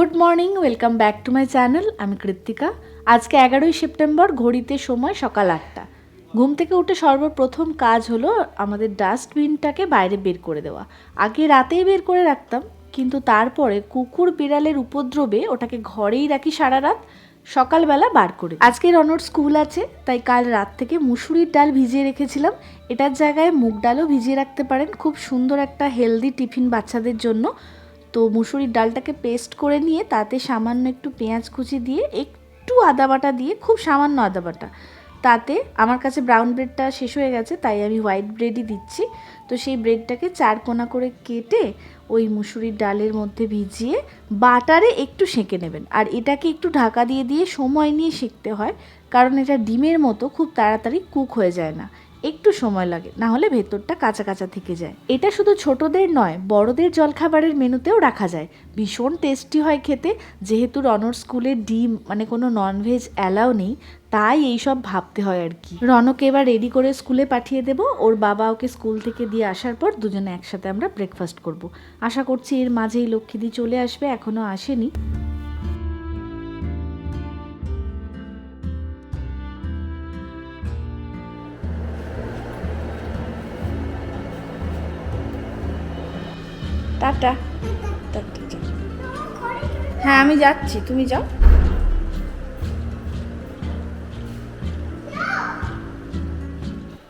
Good morning, welcome back to my channel, আমি কৃত্তিকা। আজকে এগারোই সেপ্টেম্বর, ঘড়িতে সময় সকাল আটটা। ঘুম থেকে উঠে সর্বপ্রথম কাজ হলো আমাদের ডাস্টবিনটাকে বাইরে বের করে দেওয়া। আগে রাতেই বের করে রাখতাম, কিন্তু তারপরে কুকুর বিড়ালের উপদ্রবে ওটাকে ঘরেই রাখি সারা রাত সকালবেলা বার করে। আজকে রনর স্কুল আছে, তাই কাল রাত থেকে মুসুরির ডাল ভিজিয়ে রেখেছিলাম। এটার জায়গায় মুগ ডালও ভিজিয়ে রাখতে পারেন, খুব সুন্দর একটা হেলদি টিফিন বাচ্চাদের জন্য। তো মুসুরির ডালটাকে পেস্ট করে নিয়ে তাতে সামান্য একটু পেঁয়াজ কুচি দিয়ে একটু আদা বাটা দিয়ে খুব সামান্য আদা বাটা। তাতে আমার কাছে ব্রাউন ব্রেডটা শেষ হয়ে গেছে, তাই আমি হোয়াইট ব্রেডই দিচ্ছি। তো সেই ব্রেডটাকে চার কোনা করে কেটে ওই মুসুরির ডালের মধ্যে ভিজিয়ে বাটারে একটু সেঁকে নেবেন। আর এটাকে একটু ঢাকা দিয়ে দিয়ে সময় নিয়ে সেঁকতে হয়, কারণ এটা ডিমের মতো খুব তাড়াতাড়ি কুক হয়ে যায় না। একটু সময় লাগে, না হলে ভেতরটা কাঁচা কাঁচা থেকে যায়। এটা শুধু ছোটদের নয়, বড়দের জলখাবারের মেনুতেও রাখা যায়। ভীষণ টেস্টি হয় খেতে, যেহেতু রনর স্কুলে ডিম মানে কোনো ননভেজ অ্যালাও নেই, তাই এইসব ভাবতে হয় আর কি। রনকে এবার রেডি করে স্কুলে পাঠিয়ে দেব, ওর বাবা ওকে স্কুল থেকে দিয়ে আসার পর দুজনে একসাথে আমরা ব্রেকফাস্ট করব। আশা করছি এর মাঝেই লক্ষ্মীদি চলে আসবে এখনও আসেনি। টাটা। হ্যাঁ আমি যাচ্ছি। তুমি যাও।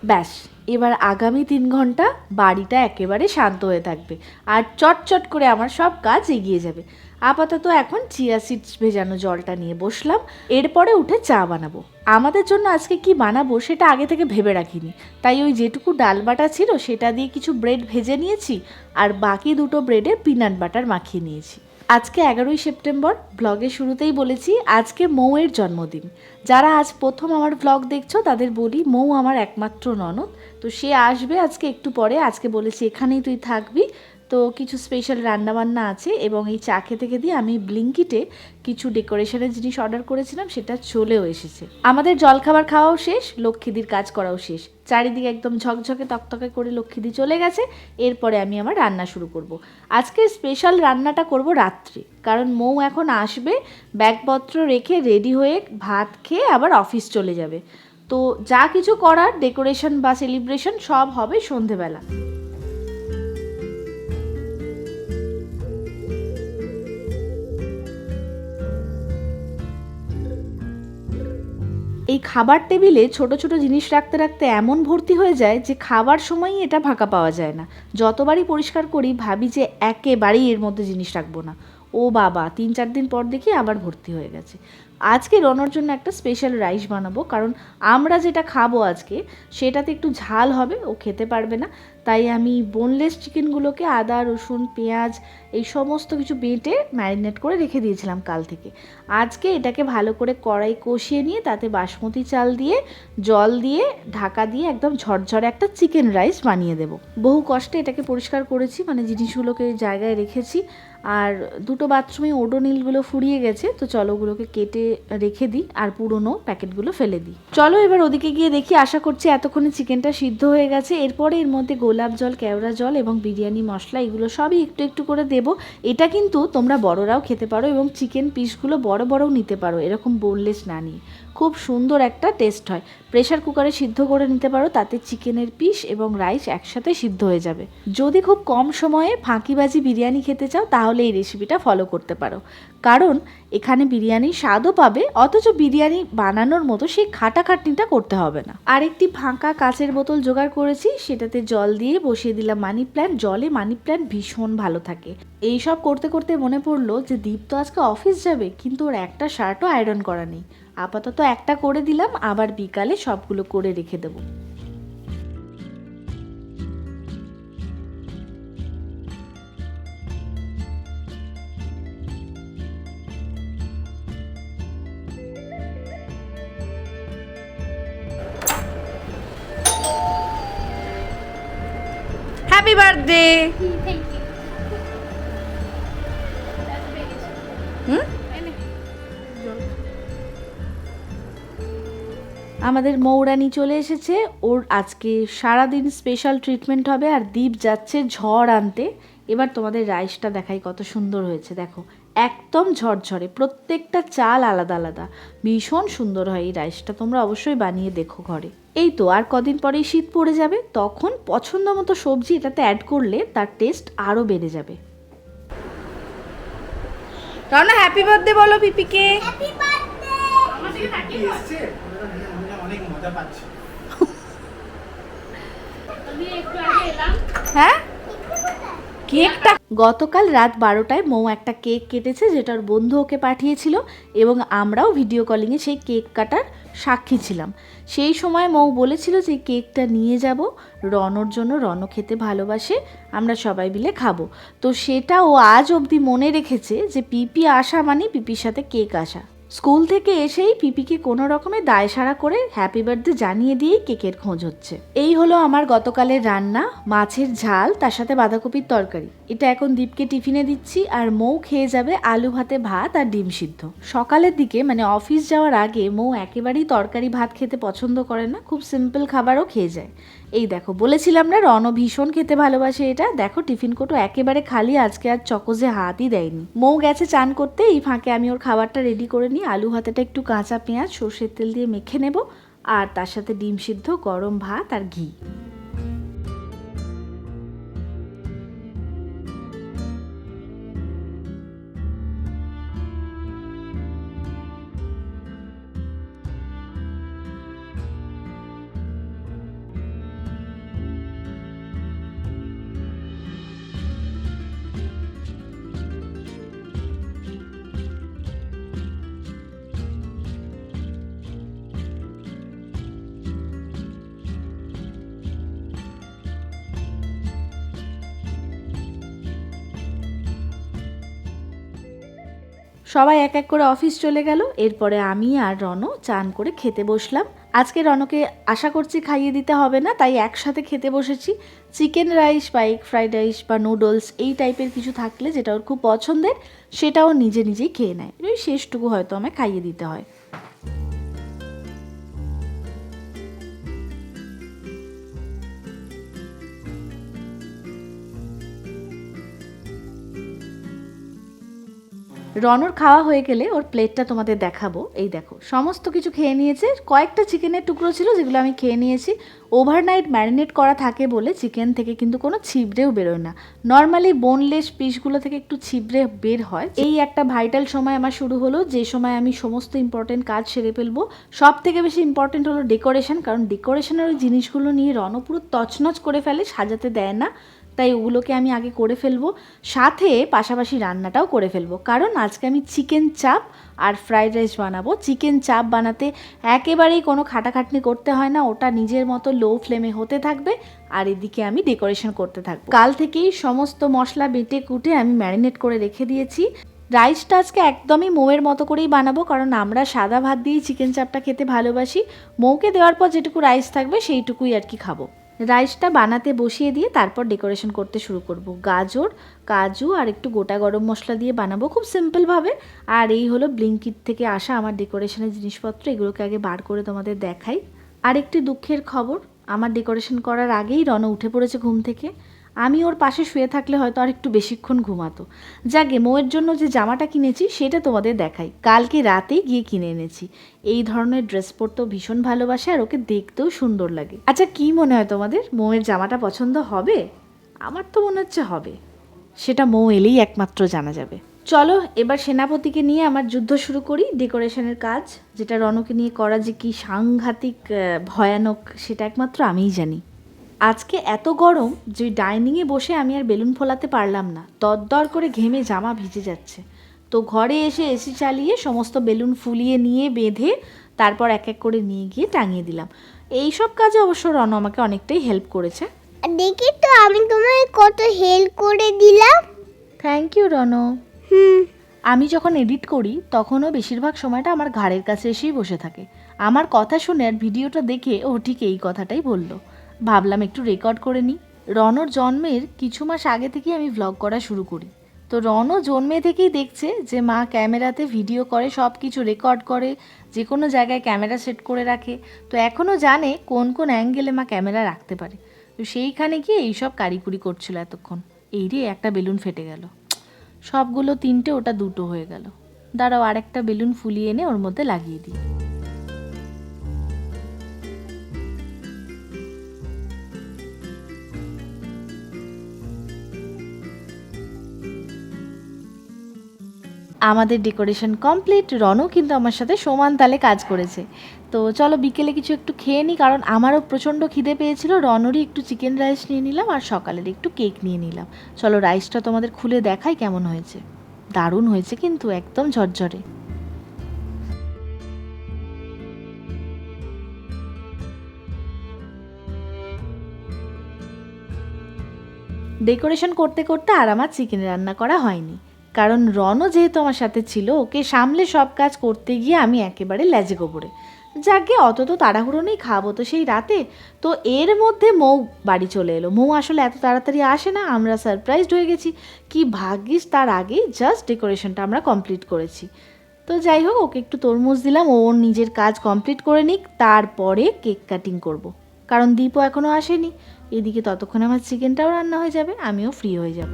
ব্যাস, এবার আগামী তিন ঘণ্টা বাড়িটা একেবারে শান্ত হয়ে থাকবে। আর চটচট করে আমার সব কাজ এগিয়ে যাবে। আপাতত এখন চিয়া সিডস ভেজানো জলটা নিয়ে বসলাম, এরপরে উঠে চা বানাবো। আমাদের জন্য আজকে কি বানাবো সেটা আগে থেকে ভেবে রাখিনি। তাই ওই যেটুকু ডাল বাটা ছিল সেটা দিয়ে কিছু ব্রেড ভেজে নিয়েছি আর বাকি দুটো ব্রেডে পিনাট বাটার মাখিয়ে নিয়েছি। আজকে এগারোই সেপ্টেম্বর ব্লগের শুরুতেই বলেছি, আজকে মৌয়ের জন্মদিন। যারা আজ প্রথম আমার ব্লগ দেখছ, তাদের বলি মৌ আমার একমাত্র ননদ। তো সে আসবে আজকে একটু পরে। আজকে বলেছি এখানেই তুই থাকবি। তো কিছু স্পেশাল রান্নাবান্না আছে এবং এই চা খেতে খেতে আমি ব্লিঙ্কিটে কিছু ডেকোরেশনের জিনিস অর্ডার করেছিলাম, সেটা চলেও এসেছে। আমাদের জলখাবার খাওয়াও শেষ, লক্ষ্মীদির কাজ করাও শেষ। চারিদিকে একদম ঝকঝকে, তকতকে করে লক্ষ্মীদি চলে গেছে, এরপরে আমি আমার রান্না শুরু করব। আজকে স্পেশাল রান্নাটা করব রাত্রে, কারণ মৌ এখন আসবে, ব্যাগপত্র রেখে রেডি হয়ে ভাত খেয়ে আবার অফিস চলে যাবে। তো যা কিছু করার ডেকোরেশন বা সেলিব্রেশন সব হবে সন্ধেবেলা। এই খাবার টেবিলে ছোট ছোট জিনিস রাখতে রাখতে এমন ভর্তি হয়ে যায় যে খাবার সময়ই এটা ফাঁকা পাওয়া যায় না। যতবারই পরিষ্কার করি, ভাবি যে একেবারেই এর মধ্যে জিনিস রাখব না। ও বাবা, তিন চার দিন পর দেখি আবার ভর্তি হয়ে গেছে। আজকে রনর জন্য একটা স্পেশাল রাইস বানাবো, কারণ আমরা যেটা খাব আজকে, সেটাতে একটু ঝাল হবে, ও খেতে পারবে না। তাই আমি বোনলেস চিকেনগুলোকে আদা, রসুন, পেঁয়াজ, এই সমস্ত কিছু বেটে ম্যারিনেট করে রেখে দিয়েছিলাম কাল থেকে। আজকে এটাকে ভালো করে কড়াই কষিয়ে নিয়ে তাতে বাসমতি চাল দিয়ে, জল দিয়ে, ঢাকা দিয়ে একদম ঝরঝরে একটা চিকেন রাইস বানিয়ে দেবো। বহু কষ্টে এটাকে পরিষ্কার করেছি মানে জিনিসগুলোকে জায়গায় রেখেছি। আর দুটো বাথরুমে ওডোনিলগুলো ফুরিয়ে গেছে, তো চলো ওগুলোকে কেটে রেখে দিই আর পুরনো প্যাকেটগুলো ফেলে দিই। চলো এবার ওদিকে গিয়ে দেখি, আশা করছি এতক্ষণে চিকেনটা সিদ্ধ হয়ে গেছে। এরপরে এর মধ্যে গোলাপ জল, কেওড়া জল এবং বিরিয়ানি মশলা, এগুলো সবই একটু একটু করে দেব। এটা কিন্তু তোমরা বড়রাও খেতে পারো এবং চিকেন পিসগুলো বড় বড়ও নিতে পারো, এরকম বোনলেস না নিয়ে। খুব সুন্দর একটা টেস্ট হয়। প্রেশার কুকারে সিদ্ধ করে নিতে পারো, তাতে চিকেনের পিস এবং রাইস একসাথে সিদ্ধ হয়ে যাবে। যদি খুব কম সময়ে ফাঁকিবাজি বিরিয়ানি খেতে চাও, তাহলে এই রেসিপিটা ফলো করতে পারো। কারণ, এখানে বিরিয়ানির স্বাদও পাবে, অথচ বিরিয়ানি বানানোর মতো সেই খাটাখাটনিটা করতে হবে না। আরেকটি ফাঁকা কাচের বোতল জোগাড় করেছি, সেটাতে জল দিয়ে বসিয়ে দিলাম মানি প্ল্যান্ট জলে মানি প্ল্যান্ট ভীষণ ভালো থাকে। এই সব করতে করতে মনে পড়ল যে দীপ তো আজকে অফিস যাবে, কিন্তু ওর একটা শার্টও আয়রন করা নেই। আপাতত একটা করে দিলাম আবার বিকালে সবগুলো করে রেখে দেবো। আমাদের মৌরানি চলে এসেছে। ওর আজকে সারাদিন স্পেশাল ট্রিটমেন্ট হবে আর দীপ যাচ্ছে ঝড় আনতে। এবার তোমাদের রাইসটা দেখাই কত সুন্দর হয়েছে। দেখো একদম ঝরঝরে প্রত্যেকটা চাল আলাদা আলাদা। ভীষণ সুন্দর হয় এই রাইসটা তোমরা অবশ্যই বানিয়ে দেখো ঘরে। এই তো আর কদিন পরেই শীত পড়ে যাবে তখন পছন্দ মতো সবজি এটাতে অ্যাড করলে তার টেস্ট আরও বেড়ে যাবে। রনা হ্যাপি বার্থডে বলো পিপিকে। কি এসছে হ্যাঁ? কেকটা গতকাল রাত বারোটায় মৌ একটা কেক কেটেছে যেটা ওর বন্ধু ওকে পাঠিয়েছিল, এবং আমরাও ভিডিও কলিংয়ে সেই কেক কাটার সাক্ষী ছিলাম। সেই সময় মৌ বলেছিল যে কেকটা নিয়ে যাব, রনর জন্য রন খেতে ভালোবাসে, আমরা সবাই মিলে খাব। তো সেটা ও আজ অবধি মনে রেখেছে যে পিপি আসা মানে পিপির সাথে কেক আসা। স্কুল থেকে এসেই পিপিকে কোনো রকমে দায় সারা করে হ্যাপি বার্থডে জানিয়ে দিয়েই কেকের খোঁজ হচ্ছে। এই হলো আমার গতকালের রান্না, মাছের ঝাল, তার সাথে বাঁধাকপির তরকারি। এটা এখন দীপকে টিফিনে দিচ্ছি আর মৌ খেয়ে যাবে আলু ভাতে ভাত আর ডিম সিদ্ধ। সকালের দিকে মানে অফিস যাওয়ার আগে, মৌ একেবারেই তরকারি ভাত খেতে পছন্দ করে না, খুব সিম্পল খাবারও খেয়ে যায়। এই দেখো, বলেছিলাম না, রণ ভীষণ খেতে ভালোবাসে এটা। দেখো, টিফিন কোটো একেবারে খালি, আজকে আর চকোজে হাতই দেয়নি। মৌ গেছে চান করতে, এই ফাঁকে আমি ওর খাবারটা রেডি করে নিই। আলু ভাতাটা একটু কাঁচা পেঁয়াজ, সর্ষের তেল দিয়ে মেখে নেব। আর তার সাথে ডিম সিদ্ধ, গরম ভাত আর ঘি। সবাই এক এক করে অফিস চলে গেল। এরপরে আমি আর রণ চান করে খেতে বসলাম। আজকে রণকে আশা করছি খাইয়ে দিতে হবে না, তাই একসাথে খেতে বসেছি। চিকেন রাইস বা এগ ফ্রাইড রাইস বা নুডলস এই টাইপের কিছু থাকলে যেটা ওর খুব পছন্দের, সেটাও নিজে নিজেই খেয়ে নেয়। ওই শেষটুকু হয়তো আমায় খাইয়ে দিতে হয়। রনর খাওয়া হয়ে গেলে ওর প্লেটটা তোমাদের দেখাবো। এই দেখো, সমস্ত কিছু খেয়ে নিয়েছে। কয়েকটা চিকেনের টুকরো ছিল যেগুলো আমি খেয়ে নিয়েছি। ওভারনাইট ম্যারিনেট করা থাকে বলে চিকেন থেকে কিন্তু কোনো ছিবড়েও বেরোয় না। নর্মালি বোনলেস পিসগুলো থেকে একটু ছিবড়ে বের হয়। এই একটা ভাইটাল সময় আমার শুরু হলো। যে সময় আমি সমস্ত ইম্পর্টেন্ট কাজ সেরে ফেলব। সব থেকে বেশি ইম্পর্টেন্ট হলো ডেকোরেশন কারণ ডেকোরেশনের ওই জিনিসগুলো নিয়ে রণ পুরো তছনছ করে ফেলে, সাজাতে দেয় না। তাই ওগুলোকে আমি আগে করে ফেলব, সাথে পাশাপাশি রান্নাটাও করে ফেলব। কারণ আজকে আমি চিকেন চাপ আর ফ্রাইড রাইস বানাবো। চিকেন চাপ বানাতে একেবারেই কোনো খাটাখাটনি করতে হয় না, ওটা নিজের মতো লো ফ্লেমে হতে থাকবে আর এদিকে আমি ডেকোরেশন করতে থাকব। কাল থেকেই সমস্ত মশলা বেটে কুটে আমি ম্যারিনেট করে রেখে দিয়েছি। রাইসটা আজকে একদমই মৌয়ের মতো করেই বানাবো, কারণ আমরা সাদা ভাত দিয়েই চিকেন চাপটা খেতে ভালোবাসি। মৌকে দেওয়ার পর যেটুকু রাইস থাকবে সেইটুকুই আর কি খাব। রাইসটা বানাতে বসিয়ে দিয়ে তারপর ডেকোরেশন করতে শুরু করব। গাজর, কাজু আর একটু গোটা গরম মশলা দিয়ে বানাবো খুব সিম্পলভাবে আর এই হলো ব্লিঙ্কিট থেকে আসা আমার ডেকোরেশনের জিনিসপত্র, এগুলোকে আগে বার করে তোমাদের দেখাই। আর একটি দুঃখের খবর, আমার ডেকোরেশন করার আগেই রণ উঠে পড়েছে ঘুম থেকে। আমি ওর পাশে শুয়ে থাকলে হয়তো আর একটু বেশিক্ষণ ঘুমাতো। যাকে মোয়ের জন্য যে জামাটা কিনেছি, সেটা তোমাদের দেখাই। কালকে রাতেই গিয়ে কিনে এনেছি। এই ধরনের ড্রেস পরতেও ভীষণ ভালোবাসে আর ওকে দেখতেও সুন্দর লাগে। আচ্ছা কি মনে হয় তোমাদের? মৌয়ের জামাটা পছন্দ হবে? আমার তো মনে হচ্ছে হবে। সেটা মৌ এলেই একমাত্র জানা যাবে। চলো, এবার সেনাপতিকে নিয়ে আমার যুদ্ধ শুরু করি, ডেকোরেশনের কাজ। যেটা রণকে নিয়ে করা যে কি সাংঘাতিক ভয়ানক, সেটা একমাত্র আমিই জানি। আজকে এত গরম যে ডাইনিংয়ে বসে আমি আর বেলুন ফোলাতে পারলাম না। দরদর করে ঘেমে জামা ভিজে যাচ্ছে। তো ঘরে এসে এসি চালিয়ে সমস্ত বেলুন ফুলিয়ে নিয়ে বেঁধে তারপর এক এক করে নিয়ে গিয়ে টাঙিয়ে দিলাম। এই সব কাজে অবশ্য রণ আমাকে অনেকটাই হেল্প করেছে। দেখি তো আমি তোমায় কত হেল্প করে দিলাম। থ্যাংক ইউ রণ হুম। আমি যখন এডিট করি তখনও বেশিরভাগ সময়টা আমার ঘাড়ের কাছে এসেই বসে থাকে। আমার কথা শুনে আর ভিডিওটা দেখে ও ঠিক এই কথাটাই বলল। ভাবলাম একটু রেকর্ড করে নিই। রনর জন্মের কিছু মাস আগে থেকেই আমি ভ্লগ করা শুরু করি। তো রনও জন্মে থেকেই দেখছে যে মা ক্যামেরাতে ভিডিও করে সব কিছু রেকর্ড করে, যে কোনো জায়গায় ক্যামেরা সেট করে রাখে। তো এখনও জানে কোন কোন অ্যাঙ্গেলে মা ক্যামেরা রাখতে পারে। তো সেইখানে গিয়ে এইসব কারিকুরি করছিল এতক্ষণ। এই রে, একটা বেলুন ফেটে গেল। সবগুলো তিনটে, ওটা দুটো হয়ে গেল। দাঁড়াও, আরেকটা বেলুন ফুলিয়ে এনে ওর মধ্যে লাগিয়ে দিই। আমাদের ডেকোরেশন কমপ্লিট, রনও কিন্তু আমার সাথে সমান তালে কাজ করেছে। তো চলো বিকেলে কিছু একটু খেয়ে নিই কারণ আমারও প্রচণ্ড খিদে পেয়েছিল, রনরই একটু চিকেন রাইস নিয়ে নিলাম আর সকালের একটু কেক নিয়ে নিলাম। চলো রাইসটা তোমাদের খুলে দেখাই কেমন হয়েছে। দারুণ হয়েছে কিন্তু, একদম ঝরঝরে। ডেকোরেশন করতে করতে আর আমার চিকেন রান্না করা হয়নি। কারণ রনও যেহেতু আমার সাথে ছিল, ওকে সামলে সব কাজ করতে গিয়ে আমি একেবারে লেজে গোবরে। যাকে অত তো তাড়াহুড়ো নেই, খাব তো সেই রাতে। তো এর মধ্যে মৌ বাড়ি চলে এলো। মৌ আসলে এত তাড়াতাড়ি আসে না, আমরা সারপ্রাইজড হয়ে গেছি। কি ভাগ্যিস তার আগেই জাস্ট ডেকোরেশনটা আমরা কমপ্লিট করেছি। তো যাই হোক, ওকে একটু তরমুজ দিলাম, ও ওর নিজের কাজ কমপ্লিট করে নিক, তারপরে কেক কাটিং করব। কারণ দীপও এখনও আসেনি। এদিকে ততক্ষণে আমার চিকেনটাও রান্না হয়ে যাবে, আমিও ফ্রি হয়ে যাব।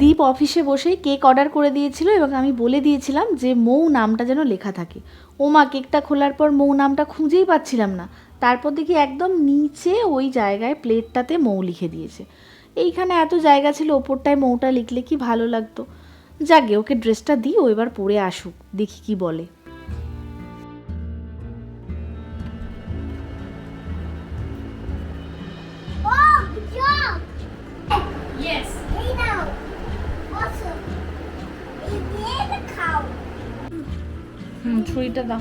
দীপ অফিসে বসেই কেক অর্ডার করে দিয়েছিল এবং আমি বলে দিয়েছিলাম যে মৌ নামটা যেন লেখা থাকে। ওমা, কেকটা খোলার পর মৌ নামটা খুঁজেই পাচ্ছিলাম না। তারপর দেখি একদম নিচে ওই জায়গায় প্লেটটাতে মৌ লিখে দিয়েছে। এইখানে এত জায়গা ছিল, ওপরটায় মৌটা লিখলে কি ভালো লাগতো? যাকে ওকে ড্রেসটা দিই, ও এবার পরে আসুক, দেখি কি বলে। ছুরিটা দাও।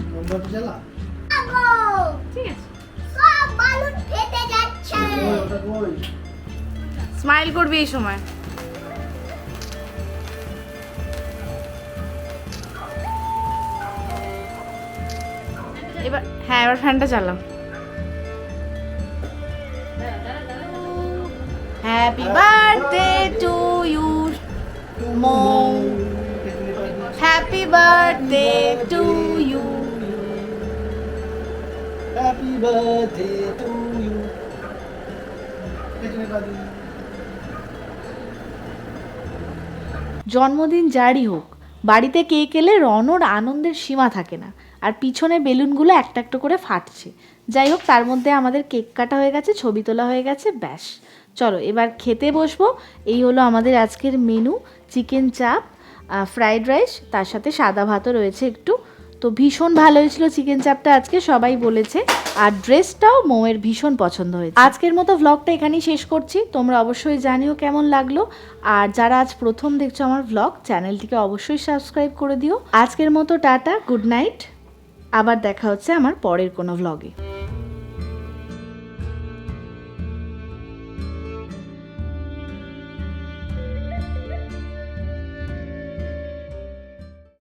স্মাইল করবি এই সময়। এবার হ্যাঁ এবার ফ্যানটা চালাও। Happy birthday to you Mou birthday to you happy birthday to you পেছনে পা দিন জন্মদিন যারই হোক বাড়িতে কেক এলে রনর আনন্দের সীমা থাকে না আর পিছনে বেলুনগুলো একটা একটা করে ফাটছে। যাই হোক তার মধ্যে আমাদের কেক কাটা হয়ে গেছে ছবি তোলা হয়ে গেছে ব্যাস। চলো এবার খেতে বসবো। এই হলো আমাদের আজকের menu chicken chaap fried rice তার সাথে সাদা ভাতও রয়েছে একটু। তো ভীষণ ভালো হয়েছিল চিকেন চাপটা আজকে, সবাই বলেছে। আর ড্রেসটাও মৌয়ের ভীষণ পছন্দ হয়েছে। আজকের মতো ভ্লগটা এখানেই শেষ করছি। তোমরা অবশ্যই জানিও কেমন লাগল। আর যারা আজ প্রথম দেখছ আমার ভ্লগ চ্যানেলটিকে অবশ্যই সাবস্ক্রাইব করে দিও। আজকের মতো টাটা গুড নাইট আবার দেখা হচ্ছে আমার পরের কোনো ভ্লগে